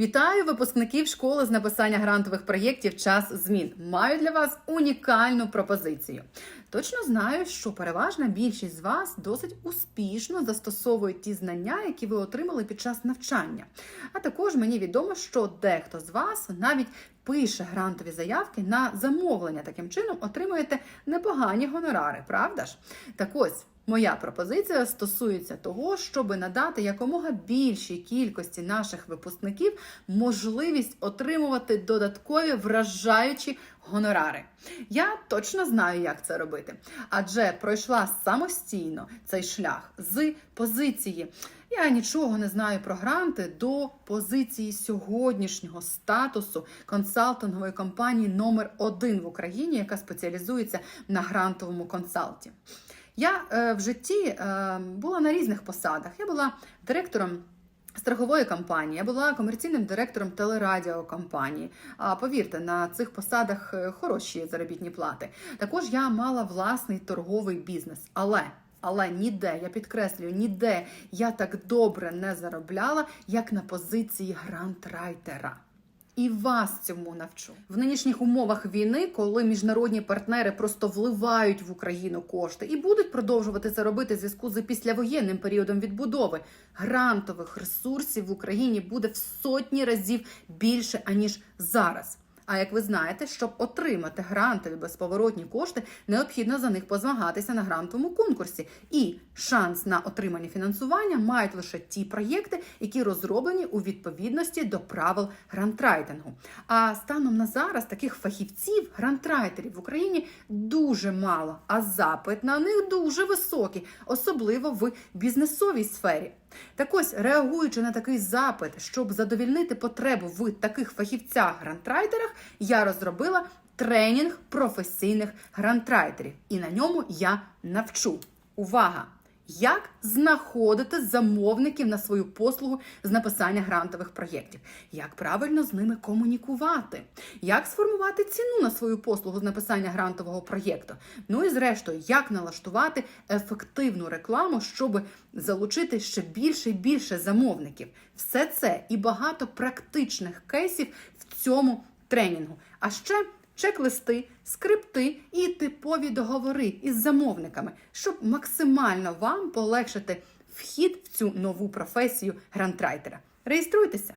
Вітаю випускників школи з написання грантових проєктів Час змін. Маю для вас унікальну пропозицію. Точно знаю, що переважна більшість з вас досить успішно застосовують ті знання, які ви отримали під час навчання. А також мені відомо, що дехто з вас навіть пише грантові заявки на замовлення. Таким чином отримуєте непогані гонорари, правда ж? Так ось. Моя пропозиція стосується того, щоб надати якомога більшій кількості наших випускників можливість отримувати додаткові вражаючі гонорари. Я точно знаю, як це робити, адже пройшла самостійно цей шлях з позиції. Я нічого не знаю про гранти до позиції сьогоднішнього статусу консалтингової компанії номер один в Україні, яка спеціалізується на грантовому консалті. Я е, в житті е, була на різних посадах. Я була директором. Страхової компанії, я була комерційним директором телерадіокомпанії. А повірте, на цих посадах е, хороші заробітні плати. Також я мала власний торговий бізнес, але але ніде, я підкреслюю, ніде я так добре не заробляла, як на позиції грантрайтера. І вас цьому навчу в нинішніх умовах війни, коли міжнародні партнери просто вливають в Україну кошти і будуть продовжувати це робити зв'язку з післявоєнним періодом відбудови. Грантових ресурсів в Україні буде в сотні разів більше аніж зараз. А як ви знаєте, щоб отримати грантові безповоротні кошти, необхідно за них позмагатися на грантовому конкурсі. І шанс на отримання фінансування мають лише ті проєкти, які розроблені у відповідності до правил грантрайтингу. А станом на зараз таких фахівців, грантрайтерів в Україні дуже мало, а запит на них дуже високий, особливо в бізнесовій сфері. Так ось, реагуючи на такий запит, щоб задовільнити потребу в таких фахівцях-грантрайтерах, я розробила тренінг професійних грантрайтерів. І на ньому я навчу. Увага! Як знаходити замовників на свою послугу з написання грантових проєктів, як правильно з ними комунікувати, як сформувати ціну на свою послугу з написання грантового проєкту. Ну і зрештою, як налаштувати ефективну рекламу, щоб залучити ще більше і більше замовників. Все це і багато практичних кейсів в цьому тренінгу. А ще чек-листи, скрипти і типові договори із замовниками, щоб максимально вам полегшити вхід в цю нову професію грантрайтера. Реєструйтеся!